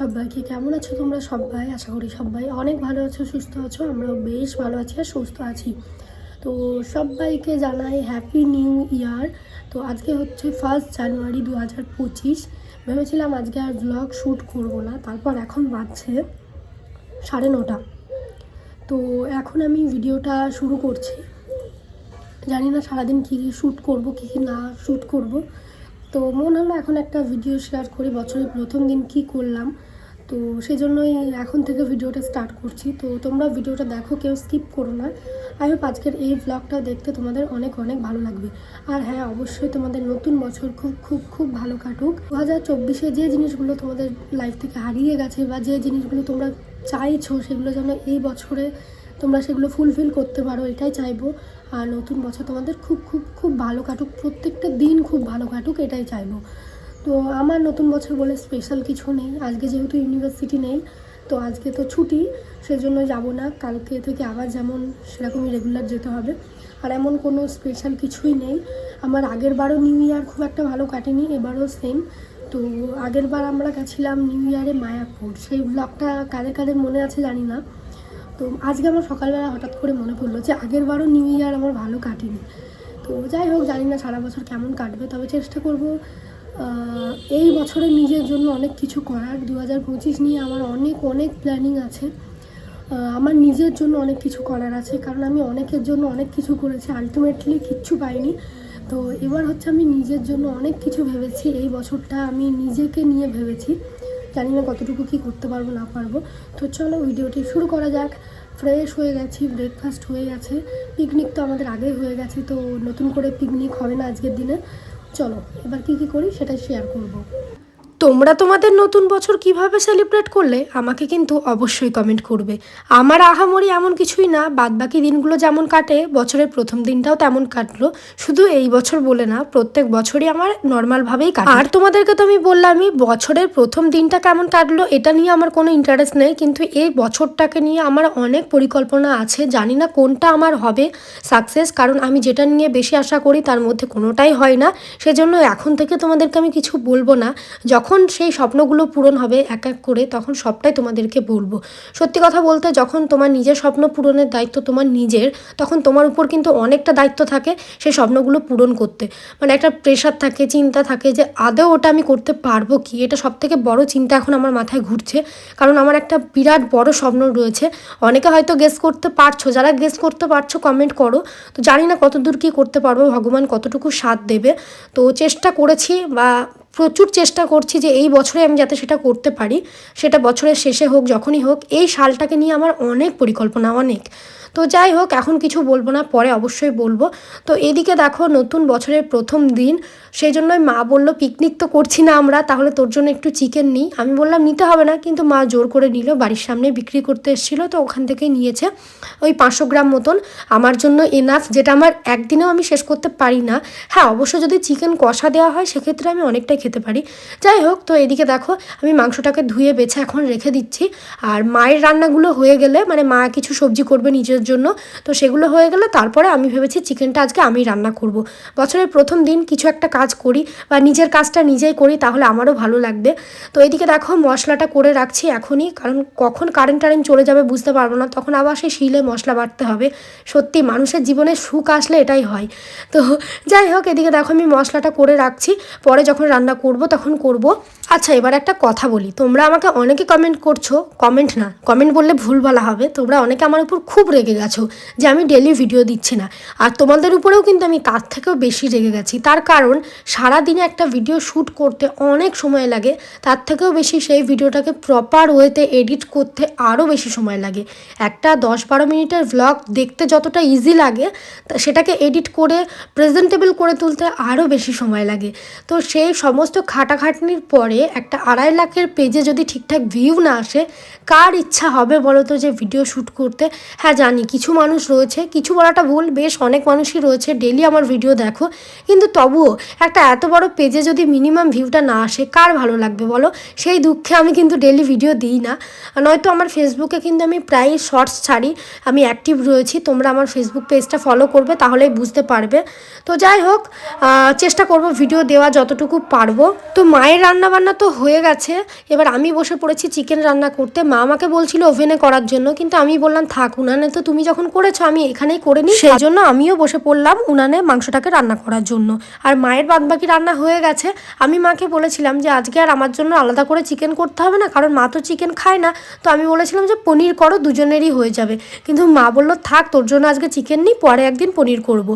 সবাইকে। কেমন আছো তোমরা সবাই? আশা করি সবাই অনেক ভালো আছো, সুস্থ আছো। আমরাও বেশ ভালো আছি আর সুস্থ আছি। তো সবাইকে জানাই হ্যাপি নিউ ইয়ার তো আজকে হচ্ছে ফার্স্ট জানুয়ারি দু হাজার পঁচিশ। ভেবেছিলাম আজকে আর ব্লগ শ্যুট করব না। তারপর এখন বাজছে সাড়ে নটা। তো এখন আমি ভিডিওটা শুরু করছি। জানি না সারাদিন কী কী শ্যুট করব, কী কী না শ্যুট করব। তো মনে হলো এখন একটা ভিডিও শেয়ার করি। বছরের প্রথম দিন কি করলাম। তো সেই জন্যই এখন থেকে ভিডিওটা স্টার্ট করছি। তো তোমরা ভিডিওটা দেখো, কেউ স্কিপ করো না। আই হোপ আজকের এই ব্লগটা দেখতে তোমাদের অনেক অনেক ভালো লাগবে। আর হ্যাঁ অবশ্যই তোমাদের নতুন বছর খুব খুব খুব ভালো কাটুক। দু হাজার চব্বিশে যে জিনিসগুলো তোমাদের লাইফ থেকে হারিয়ে গেছে বা যে জিনিসগুলো তোমরা চাইছো, সেগুলো যেন এই বছরে তোমরা সেগুলো ফুলফিল করতে পারো, এটাই চাইব। আর নতুন বছর তোমাদের খুব খুব খুব ভালো কাটুক। প্রত্যেকটা দিন খুব ভালো কাটুক, এটাই চাইব। তো আমার নতুন বছর বলে স্পেশাল কিছু নেই। আজকে যেহেতু ইউনিভার্সিটি নেই, তো আজকে তো ছুটি, সেজন্য যাব না। কালকে থেকে আবার যেমন সেরকমই রেগুলার যেতে হবে। আর এমন কোনো স্পেশাল কিছুই নেই। আমার আগের বারও নিউ ইয়ার খুব একটা ভালো কাটেনি, এবারও সেম তো আগের বার আমরা গেছিলাম নিউ ইয়ারে মায়াপুর। সেই ব্লগটা কাদের কাদের মনে আছে জানি না। তো আজকে আমার সকালবেলা হঠাৎ করে মনে পড়ল যে আগের বারও নিউ ইয়ার আমার ভালো কাটেনি। তো যাই হোক, জানি না সারা বছর কেমন কাটবে, তবে চেষ্টা করব এই বছরে নিজের জন্য অনেক কিছু করার। দু হাজার পঁচিশ নিয়ে আমার অনেক অনেক প্ল্যানিং আছে। আমার নিজের জন্য অনেক কিছু করার আছে, কারণ আমি অনেকের জন্য অনেক কিছু করেছি। আলটিমেটলি কিচ্ছু পাইনি। তো এবার হচ্ছে আমি নিজের জন্য অনেক কিছু ভেবেছি। এই বছরটা আমি নিজেকে নিয়ে ভেবেছি। জানি না কতটুকু কী করতে পারব, না পারব। তো চলো ভিডিওটি শুরু করা যাক। ফ্রেশ হয়ে গেছি ব্রেকফাস্ট হয়ে গেছে। পিকনিক তো আমাদের আগেই হয়ে গেছে, তো নতুন করে পিকনিক হবে না আজকের দিনে। চলো এবার কী কী করি সেটা শেয়ার করব। তোমরা তোমাদের নতুন বছর কীভাবে সেলিব্রেট করলে? আমাকে কিন্তু অবশ্যই কমেন্ট করবে। আমার আহামরি এমন কিছুই না, বাদবাকি দিনগুলো যেমন কাটে, বছরের প্রথম দিনটাও তেমন কাটলো। শুধু এই বছর বলে না, প্রত্যেক বছরই আমার নর্মালভাবেই কাটে। আর তোমাদেরকে তো আমি বললামই, বছরের প্রথম দিনটা কেমন কাটলো, এটা নিয়ে আমার কোনো ইন্টারেস্ট নেই। কিন্তু এই বছরটাকে নিয়ে আমার অনেক পরিকল্পনা আছে, জানি না কোনটা আমার হবে সাকসেস কারণ আমি যেটা নিয়ে বেশি আশা করি তার মধ্যে কোনোটাই হয় না। সেজন্য এখন থেকে তোমাদেরকে আমি কিছু বলব না। যখন সেই স্বপ্নগুলো পূরণ হবে এক এক করে, তখন সবটাই তোমাদেরকে বলব। সত্যি কথা বলতে, যখন তোমার নিজের স্বপ্ন পূরণের দায়িত্ব তোমার নিজের, তখন তোমার উপর কিন্তু অনেকটা দায়িত্ব থাকে সেই স্বপ্নগুলো পূরণ করতে। মানে একটা প্রেশার থাকে, চিন্তা থাকে যে, আদৌ ওটা আমি করতে পারব কি? এটা সব থেকে বড় চিন্তা এখন আমার মাথায় ঘুরছে। কারণ আমার একটা বিরাট বড় স্বপ্ন রয়েছে। অনেকে হয়তো গেস করতে পারছ, যারা গেস করতে পারছ কমেন্ট করো। তো জানি না কতদূর কী করতে পারব, ভগবান কতটুকু সাথ দেবে। তো চেষ্টা করেছি বা প্রচুর চেষ্টা করছি যে এই বছরে আমি যাতে সেটা করতে পারি, সেটা বছরের শেষে হোক, যখনই হোক, এই সালটাকে নিয়ে আমার অনেক পরিকল্পনা, অনেক। তো যাই হোক, এখন কিছু বলব না, পরে অবশ্যই বলব। তো এদিকে দেখো, নতুন বছরের প্রথম দিন সেই জন্যই মা বলল, পিকনিক তো করছি না আমরা, তাহলে তোর জন্য একটু চিকেন নিই। আমি বললাম, নিতে হবে না। কিন্তু মা জোর করে নিল, বাড়ির সামনে বিক্রি করতে এসেছিল, তো ওখান থেকেই নিয়েছে। ওই পাঁচশো গ্রাম মতন। আমার জন্য এনাফ যেটা আমার একদিনেও আমি শেষ করতে পারি না। হ্যাঁ অবশ্য যদি চিকেন কষা দেওয়া হয়, সেক্ষেত্রে আমি অনেকটাই খেতে পারি। যাই হোক, তো এদিকে দেখো, আমি মাংসটাকে ধুয়ে, বেছে এখন রেখে দিচ্ছি। আর মায়ের রান্নাগুলো হয়ে গেলে মানে মা কিছু সবজি করবে নিজের জন্য, তো সেগুলো হয়ে গেলে তারপরে আমি ভেবেছি চিকেনটা আজকে আমি রান্না করব। বছরের প্রথম দিন কিছু একটা কাজ করি বা নিজের কাজটা নিজেই করি, তাহলে আমারও ভালো লাগবে। তো এদিকে দেখো মশলাটা করে রাখছি এখনই, কারণ কখন কারেন্ট টারেন্ট চলে যাবে বুঝতে পারব না, তখন আবার সেই শিলে মশলা বাটতে হবে। সত্যি মানুষের জীবনে সুখ আসলে এটাই হয়। তো যাই হোক, এদিকে দেখো আমি মশলাটা করে রাখছি, পরে যখন রান্না করব তখন করব। আচ্ছা এবার একটা কথা বলি, তোমরা আমাকে অনেকে কমেন্ট করছ কমেন্ট না কমেন্ট বললে ভুল বলা হবে, তোমরা অনেকে আমার উপর খুব রেগে গেছো যে আমি ডেলি ভিডিও দিচ্ছি না। আর তোমাদের উপরেও কিন্তু আমি তার থেকেও বেশি রেগে গেছি, তার কারণ সারা দিনে একটা ভিডিও শ্যুট করতে অনেক সময় লাগে। তার থেকেও বেশি সেই ভিডিওটাকে প্রপার ওয়েতে এডিট করতে আরও বেশি সময় লাগে। একটা দশ বারো মিনিটের ভ্লগ দেখতে যতটা ইজি লাগে সেটাকে এডিট করে প্রেজেন্টেবল করে তুলতে আরও বেশি সময় লাগে। তো সেই সমস্ত খাটাখাটনির পরে একটা আড়াই লাখের পেজে যদি ঠিকঠাক ভিউ না আসে, কার ইচ্ছা হবে বলো তো যে ভিডিও শ্যুট করতে? হ্যাঁ জানি কিছু মানুষ রয়েছে, কিছু বলাটা ভুল, বেশ অনেক মানুষই রয়েছে ডেলি আমার ভিডিও দেখো। কিন্তু তবুও একটা এত বড় পেজে যদি মিনিমাম ভিউটা না আসে কার ভালো লাগবে বলো? সেই দুঃখে আমি কিন্তু ডেলি ভিডিও দিই না। নয়তো আমার ফেসবুকে কিন্তু আমি প্রায় শর্টস ছাড়ি আমি অ্যাক্টিভ রয়েছি তোমরা আমার ফেসবুক পেজটা ফলো করবে তাহলেই বুঝতে পারবে। তো যাই হোক চেষ্টা করব ভিডিও দেওয়া যতটুকু পারব। তো মায়ের রান্না বান্না তো হয়ে গেছে। এবার আমি বসে পড়েছি চিকেন রান্না করতে। মা আমাকে বলছিল ওভেনে করার জন্য কিন্তু আমি বললাম থাক উনানে তো তুমি যখন করেছ আমি এখানেই করে নিই। সেই জন্য আমিও বসে পড়লাম উনানে মাংসটাকে রান্না করার জন্য। আর মায়ের বাদবাকি রান্না হয়ে গেছে। আমি মাকে বলেছিলাম যে, আজকে আর আমার জন্য আলাদা করে চিকেন করতে হবে না, কারণ মা তো চিকেন খায় না। তো আমি বলেছিলাম যে, পনির করো, দুজনেরই হয়ে যাবে। কিন্তু মা বলল, থাক, তোর জন্য আজকে চিকেন নিই, পরে একদিন পনির করব।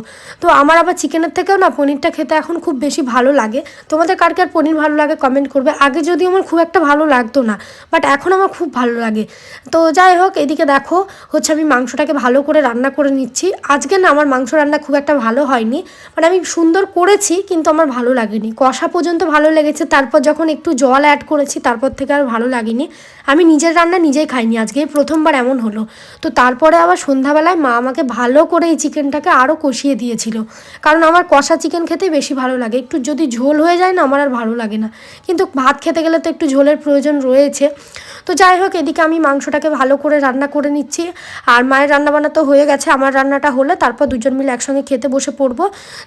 তো আমার আবার চিকেনের থেকেও না, পনিরটা খেতে এখন খুব বেশি ভালো লাগে। তোমাদের কার কার পনির ভালো লাগে কমেন্ট করবে। আগে যদি আমার খুব একটা ভালো লাগতো না বাট এখন আমার খুব ভালো লাগে। তো যাই হোক, এদিকে দেখো, হচ্ছে আমি মাংসটাকে ভালো করে রান্না করে নিচ্ছি। আজকে না, আমার মাংস রান্না খুব একটা ভালো হয়নি মানে আমি সুন্দর করেছি, কিন্তু আমার ভালো লাগেনি। কষা পর্যন্ত ভালো লেগেছে, তারপর যখন একটু জল অ্যাড করেছি, তারপর থেকে আর ভালো লাগেনি। আমি নিজের রান্না নিজেই খাইনি, আজকে প্রথমবার এমন হলো। তো তারপরে আবার সন্ধ্যাবেলায় মা আমাকে ভালো করে এই চিকেনটাকে আরও কষিয়ে দিয়েছিল। কারণ আমার কষা চিকেন খেতেই বেশি ভালো লাগে। একটু যদি ঝোল হয়ে যায় না, আমার আর ভালো লাগে না। কিন্তু ভাত খেতে গেলে তো একটু ঝোলের প্রয়োজন রয়েছে। তো যাই হোক, এদিকে আমি মাংসটাকে ভালো করে রান্না করে নিচ্ছি। আর মায়ের রান্নাবান্না তো হয়ে গেছে, আমার রান্নাটা হলে, তারপর দুজন মিলে একসঙ্গে খেতে বসে পড়ব।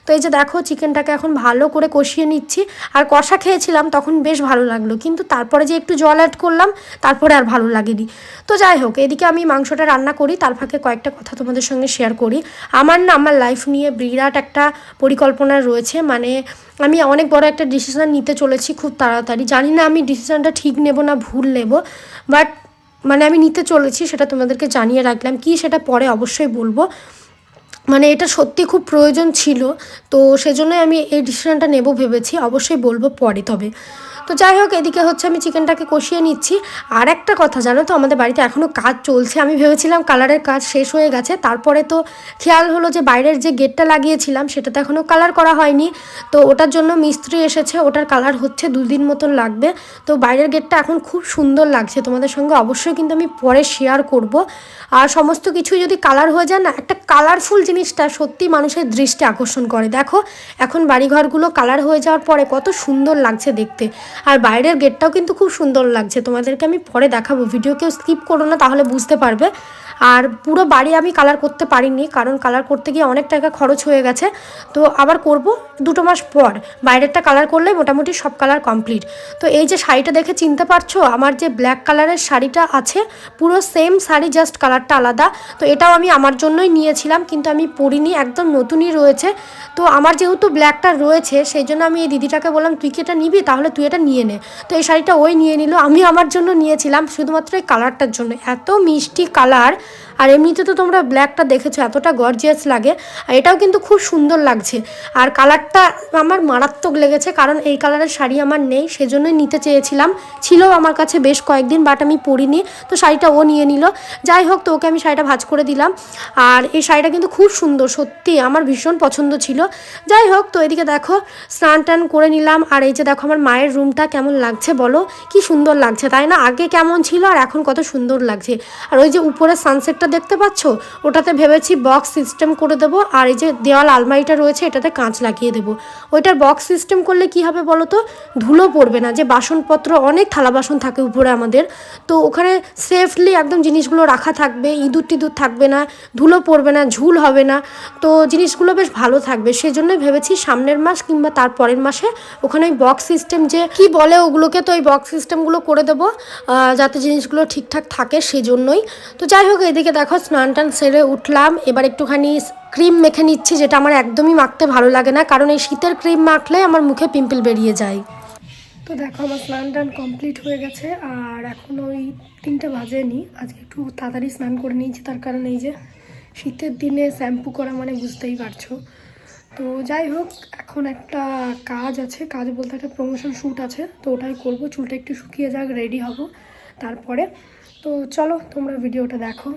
তো এই যে দেখো, চিকেনটাকে এখন ভালো করে কষিয়ে নিচ্ছি। আর কষা খেয়েছিলাম, তখন বেশ ভালো লাগল। কিন্তু তারপরে যে একটু জল অ্যাড করলাম, তারপরে আর ভালো লাগেনি। তো যাই হোক, এদিকে আমি মাংসটা রান্না করি, তার ফাঁকে কয়েকটা কথা তোমাদের সঙ্গে শেয়ার করি। আমার না, আমার লাইফ নিয়ে বিরাট একটা পরিকল্পনা রয়েছে। মানে আমি অনেক বড় একটা ডিসিশন নিতে চলেছি খুব তাড়াতাড়ি। জানি না আমি ডিসিশনটা ঠিক নেব না ভুল নেব বাট মানে আমি নিতে চলেছি, সেটা তোমাদেরকে জানিয়ে রাখলাম। কি সেটা পরে অবশ্যই বলব। মানে এটা সত্যি খুব প্রয়োজন ছিল, তো সেজন্যই আমি এই ডিসিশানটা নেব ভেবেছি, অবশ্যই বলব পরে তবে। তো যাই হোক, এদিকে হচ্ছে আমি চিকেনটাকে কষিয়ে নিচ্ছি। আর একটা কথা, জানো তো, আমাদের বাড়িতে এখনও কাজ চলছে। আমি ভেবেছিলাম কালারের কাজ শেষ হয়ে গেছে। তারপরে তো খেয়াল হলো যে বাইরের যে গেটটা লাগিয়েছিলাম, সেটাতে এখনও কালার করা হয়নি। তো ওটার জন্য মিস্ত্রি এসেছে, ওটার কালার হচ্ছে দুদিন মতন লাগবে। তো বাইরের গেটটা এখন খুব সুন্দর লাগছে। তোমাদের সঙ্গে অবশ্যই কিন্তু আমি পরে শেয়ার করব। আর সমস্ত কিছু যদি কালার হয়ে যায় না, একটা কালারফুল জিনিসটা সত্যি মানুষের দৃষ্টি আকর্ষণ করে। দেখো, এখন বাড়িঘরগুলো কালার হয়ে যাওয়ার পরে কত সুন্দর লাগছে দেখতে। আর বাইরের গেটটাও কিন্তু খুব সুন্দর লাগছে। তোমাদেরকে আমি পরে দেখাবো। ভিডিও কেউ স্কিপ করো না, তাহলে বুঝতে পারবে। আর পুরো বাড়ি আমি কালার করতে পারিনি, কারণ কালার করতে গিয়ে অনেক টাকা খরচ হয়ে গেছে। তো আবার করব দুটো মাস পর। বাইরেরটা কালার করলে মোটামুটি সব কালার কমপ্লিট তো এই যে শাড়িটা দেখে চিনতে পারছ, আমার যে ব্ল্যাক কালারের শাড়িটা আছে, পুরো সেম শাড়ি জাস্ট কালারটা আলাদা। তো এটাও আমি আমার জন্যই নিয়েছিলাম, কিন্তু আমি পরিনি, একদম নতুনই রয়েছে। তো আমার যেহেতু ব্ল্যাকটা রয়েছে, সেই জন্য আমি এই দিদিটাকে বললাম, তুই কি এটা নিবি? তাহলে তুই এটা নিয়ে নে। তো এই শাড়িটা ওই নিয়ে নিল, আমি আমার জন্য নিয়েছিলাম, শুধুমাত্র এই কালারটার জন্য। এত মিষ্টি কালার আর এমনিতে তো তোমরা ব্ল্যাকটা দেখেছ, এতটা গর্জিয়াস লাগে, আর এটাও কিন্তু খুব সুন্দর লাগছে। আর কালারটা আমার মারাত্মক লেগেছে, কারণ এই কালারের শাড়ি আমার নেই, সেজন্যই নিতে চেয়েছিলাম। ছিল আমার কাছে বেশ কয়েকদিন বাট আমি পরিনি, তো শাড়িটা ও নিয়ে নিল। যাই হোক, তো ওকে আমি শাড়িটা ভাজ করে দিলাম। আর এই শাড়িটা কিন্তু খুব সুন্দর, সত্যি আমার ভীষণ পছন্দ ছিল। যাই হোক, তো এদিকে দেখো, স্নান টান করে নিলাম। আর এই যে দেখো আমার মায়ের রুমটা কেমন লাগছে বলো? কি সুন্দর লাগছে, তাই না? আগে কেমন ছিল, আর এখন কত সুন্দর লাগছে। আর ওই যে উপরে সানসেটটা দেখতে পাচ্ছ? ওটাতে ভেবেছি বক্স সিস্টেম করে দেবো, আর এই যে দেওয়াল আলমারিটা রয়েছে, এটাতে কাঁচ লাগিয়ে দেবো। ওইটার বক্স সিস্টেম করলে কি হবে বলো তো? ধুলো পড়বে না, যে বাসনপত্র, অনেক থালা বাসন থাকে উপরে আমাদের। তো ওখানে সেফলি একদম জিনিসগুলো রাখা থাকবে, ইঁদুর টিঁদুর থাকবে না, ধুলো পড়বে না, ঝুল হবে না। তো জিনিসগুলো বেশ ভালো থাকবে সেই জন্য ভেবেছি সামনের মাস কিংবা তার পরের মাসে ওখানে ওই বক্স সিস্টেম যে কি বলে ওগুলোকে তো ওই বক্স সিস্টেমগুলো করে দেবো যাতে জিনিসগুলো ঠিকঠাক থাকে সেই জন্যই তো যাই হোক এদিকে দেখো, স্নান টান সেরে উঠলাম। এবার একটুখানি ক্রিম মেখে নিচ্ছি, যেটা আমার একদমই মাখতে ভালো লাগে না, কারণ এই শীতের ক্রিম মাখলে আমার মুখে পিম্পল বেরিয়ে যায়। তো দেখো, আমার স্নান টান কমপ্লিট হয়ে গেছে, আর এখন ওই তিনটে বাজেনি। আজকে একটু তাড়াতাড়ি স্নান করে নিয়েছি, তার কারণ এই যে শীতের দিনে শ্যাম্পু করা মানে বুঝতেই পারছ। তো যাই হোক, এখন একটা কাজ আছে, কাজ বলতে একটা প্রমোশন শ্যুট আছে, তো ওটাই করব, চুলটা একটু শুকিয়ে যাক রেডি হব। তারপরে তো চলো, তোমরা ভিডিওটা দেখো।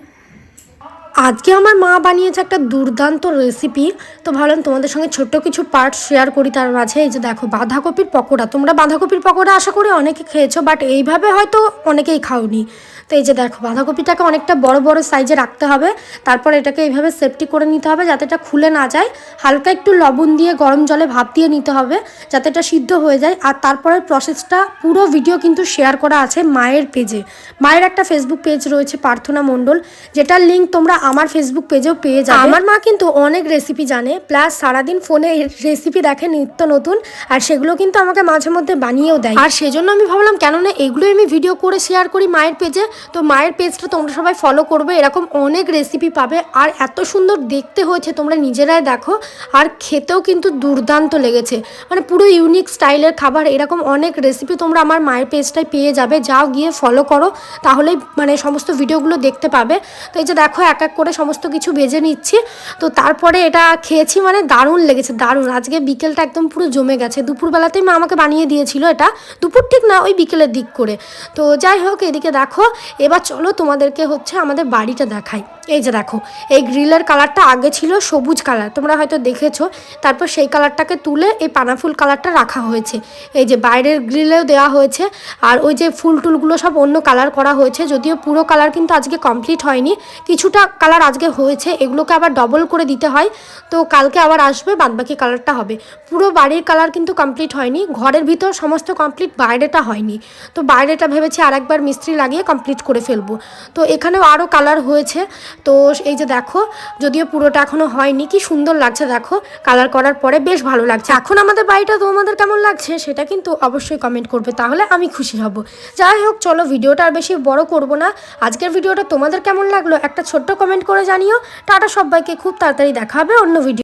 আজকে আমার মা বানিয়েছে একটা দুর্দান্ত রেসিপি তো ভাবলাম তোমাদের সঙ্গে ছোট্ট কিছু পার্ট শেয়ার করি, তার মাঝে এই যে দেখো, বাঁধাকপির পকোড়া। তোমরা বাঁধাকপির পকোড়া আশা করি অনেকে খেয়েছো বাট এইভাবে হয়তো অনেকেই খাওনি। তো এই যে দেখো বাঁধাকপিটাকে অনেকটা বড় বড় সাইজে রাখতে হবে। তারপর এটাকে এইভাবে সেফটি করে নিতে হবে যাতে এটা খুলে না যায়। হালকা একটু লবণ দিয়ে গরম জলে ভাপ দিয়ে নিতে হবে যাতে এটা সিদ্ধ হয়ে যায়। আর তারপরের প্রসেসটা পুরো ভিডিও কিন্তু শেয়ার করা আছে মায়ের পেজে মায়ের একটা ফেসবুক পেজ রয়েছে প্রার্থনা মণ্ডল। যেটার লিঙ্ক তোমরা আমার ফেসবুক পেজেও পেয়ে যাবে। আমার মা কিন্তু অনেক রেসিপি জানে। প্লাস সারাদিন ফোনে রেসিপি দেখে নিত্য নতুন। আর সেগুলো কিন্তু আমাকে মাঝে মধ্যে বানিয়েও দেয়। আর সেজন্য আমি ভাবলাম কেননা এগুলোই আমি ভিডিও করে শেয়ার করি মায়ের পেজে তো মায়ের পেজটা তোমরা সবাই ফলো করবে। এরকম অনেক রেসিপি পাবে। আর এত সুন্দর দেখতে হয়েছে তোমরা নিজেরাই দেখো। আর খেতেও কিন্তু দুর্দান্ত লেগেছে। মানে পুরো ইউনিক স্টাইলের খাবার, এরকম অনেক রেসিপি তোমরা আমার মায়ের পেজটায় পেয়ে যাবে। যাও গিয়ে ফলো করো, তাহলেই মানে সমস্ত ভিডিওগুলো দেখতে পাবে। তো এই যে দেখো, এক এক করে সমস্ত কিছু ভেজে নিচ্ছি। তো তারপরে এটা খেয়েছি মানে দারুণ লেগেছে, দারুণ। আজকে বিকেলটা একদম পুরো জমে গেছে। দুপুরবেলাতেই মা আমাকে বানিয়ে দিয়েছিল এটা। দুপুর ঠিক না, ওই বিকেলের দিক করে। তো যাই হোক, এদিকে দেখো এবার চলো তোমাদেরকে হচ্ছে আমাদের বাড়িটা দেখাই। এই যে দেখো, এই গ্রিলের কালারটা আগে ছিল সবুজ কালার, তোমরা হয়তো দেখেছ। তারপর সেই কালারটাকে তুলে এই পানাফুল কালারটা রাখা হয়েছে। এই যে বাইরের গ্রিলেও দেওয়া হয়েছে, আর ওই যে ফুল টুলগুলো সব অন্য কালার করা হয়েছে, যদিও পুরো কালার কিন্তু আজকে কমপ্লিট হয়নি। কিছুটা কালার আজকে হয়েছে, এগুলোকে আবার ডবল করে দিতে হয়। তো কালকে আবার আসবে, বাদবাকি কালারটা হবে। পুরো বাড়ির কালার কিন্তু কমপ্লিট হয়নি, ঘরের ভিতর সমস্ত কমপ্লিট, বাইরেটা হয়নি। তো বাইরেটা ভেবেছি আর একবার মিস্ত্রি লাগিয়ে কমপ্লিট করে ফেলব। তো এখানেও আরও কালার হয়েছে। তো এই যে দেখো, যদিও পুরোটা এখনও হয়নি, কি সুন্দর লাগছে দেখো। কালার করার পরে বেশ ভালো লাগছে। এখন আমাদের বাড়িটা তোমাদের কেমন লাগছে সেটা কিন্তু অবশ্যই কমেন্ট করবে, তাহলে আমি খুশি হব। যাই হোক, চলো ভিডিওটা আর বেশি বড় করব না। আজকের ভিডিওটা তোমাদের কেমন লাগল একটা ছোট্ট কমেন্ট করে জানিও। টাটা সবাইকে, খুব তাড়াতাড়ি দেখা হবে অন্য ভিডিও